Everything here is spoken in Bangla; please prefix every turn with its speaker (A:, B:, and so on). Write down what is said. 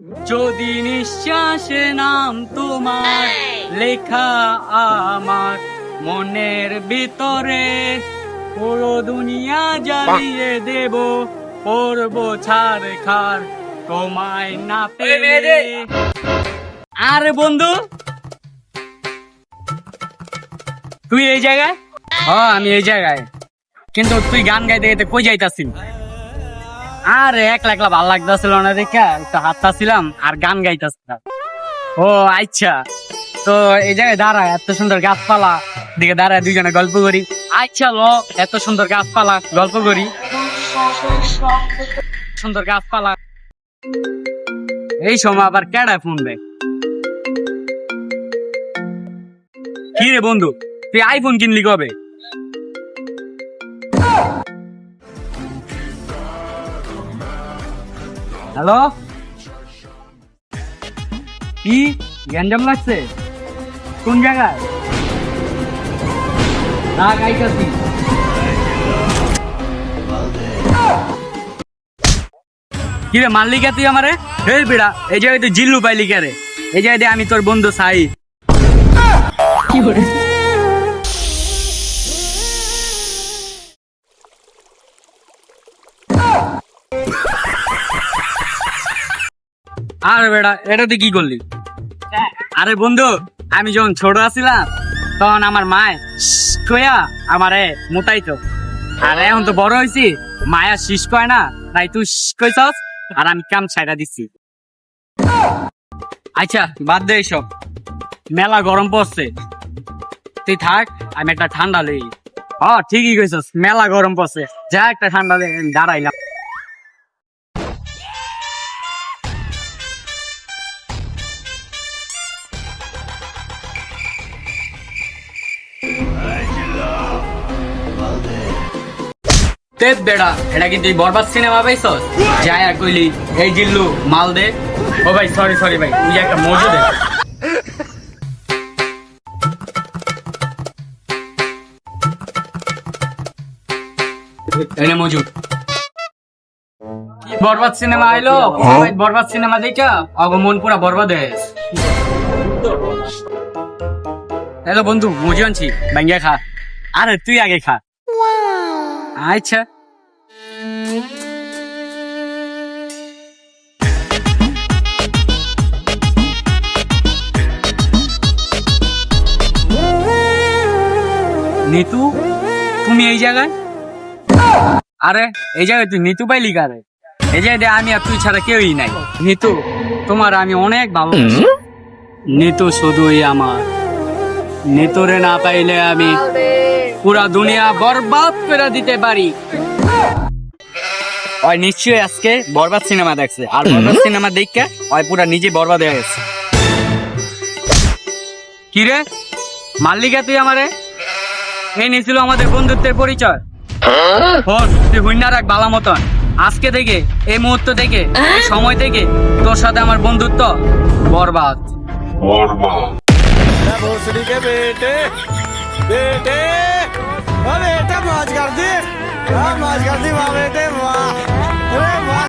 A: যদি নিঃশ্বাসে নাম তোমার লেখা আমার মনের ভিতরে পুরো দুনিয়া জ্বালিয়ে দেব করব ছাড় খার তোমায় না পেলে। আর বন্ধু তুই এই জায়গায়? হ্যাঁ আমি এই জায়গায়। কিন্তু তুই গান গাইতে গাইতে কই যাইতাছিস? আরে, একলা একলা ভালো লাগতেছিল না দেখে, একটু হাঁটতাছিলাম আর গান গাইতাছিলাম। ও আচ্ছা। তো এই জায়গায় দাঁড়ায় এত সুন্দর গাছপালা। দিকে দাঁড়ায় দুইজনে গল্প করি। আচ্ছা ল, এত সুন্দর গাছপালা, গল্প করি। সুন্দর গাছপালা। এই সময় আবার কেডা ফোন দেয়? কি রে বন্ধু, তুই আইফোন কিনলি কবে? হ্যালো? কি? গ্যাঞ্জাম লাগছে? কোন জায়গায়? না গাইকাছি কি রে, মারলি তুই আমারে? এই বেড়া, এই জায়গায় তুই জিল্লু পাইলি কে রে? এই জায়গায় আমি তোর বন্ধু সাই। আরে বেড়া, এটা তুই কি করলি? আরে বন্ধু, আমি যখন ছোট আছিলাম, তখন আমার মায় কয়া আমারে মোটাইতো আর এখন তো বড় হয়েছি মায়া শীষ কয় না, তাই তুই কইছস, আর আমি কাম ছাইড়া দিছি। আচ্ছা বাদ দে এসব মেলা গরম পড়ছে। তুই থাক, আমি একটা ঠান্ডা লই হ ঠিকই কইছস, মেলা গরম পড়ছে। যা একটা ঠান্ডা দাঁড়াইলাম। তেপ বেড়া এটা কি তুই বরবাদ সিনেমা পাইছস? যাই আর কইলি এই জিল্লু মাল দে। ও ভাই সরি সরি ভাই তুই একটা মজু দে। এনে মজু। কি বরবাদ সিনেমা আইলো? ভাই বরবাদ সিনেমা দেখা? অগমন পুরা বরবাদ। হয়ে। হ্যালো বন্ধু মজু আনছি ভাঙ্গিয়া খা। আরে তুই আগে খা। আচ্ছা। নিতু তুমি এই জায়গায়? আরে এই জায়গায় তুই নিতু পাইলি কারে? এই জায়গায় আমি আর তুই ছাড়া কেউই নাই। নিতু তোমার আমি অনেক ভালো নিতু শুধুই আমার। নেতরে না পাইলে আমি পুরা দুনিয়া বরবাদ করে দিতে পারি। ওই নিশ্চয়ই আজকে বরবাদ সিনেমা দেখছে। আর বরবাদ সিনেমা দেখে ওই পুরা নিজে বরবাদ হয়ে গেছে। কি রে? মাল্লিকা তুই আমারে? এই নিয়েছিল আমাদের বন্ধুত্বের পরিচয়। হ্যাঁ? তুই হুইনা রাখ বালা মতন। আজকে থেকে এই মুহূর্ত থেকে হ্যাঁ? সময় থেকে তোর সাথে আমার বন্ধুত্ব বরবাদ।
B: বরবাদ। ਲੈ ਭੋਸੜੀ ਕੇ ਬੇਟੇ। ਬੇਟੇ। ਓ ਬੇਟਾ, ਮਾਜ ਕਰਦੇ। ਆ ਮਾਜ ਕਰਦੀ ਵਾਹ ਬੇਟੇ, ਵਾਹ।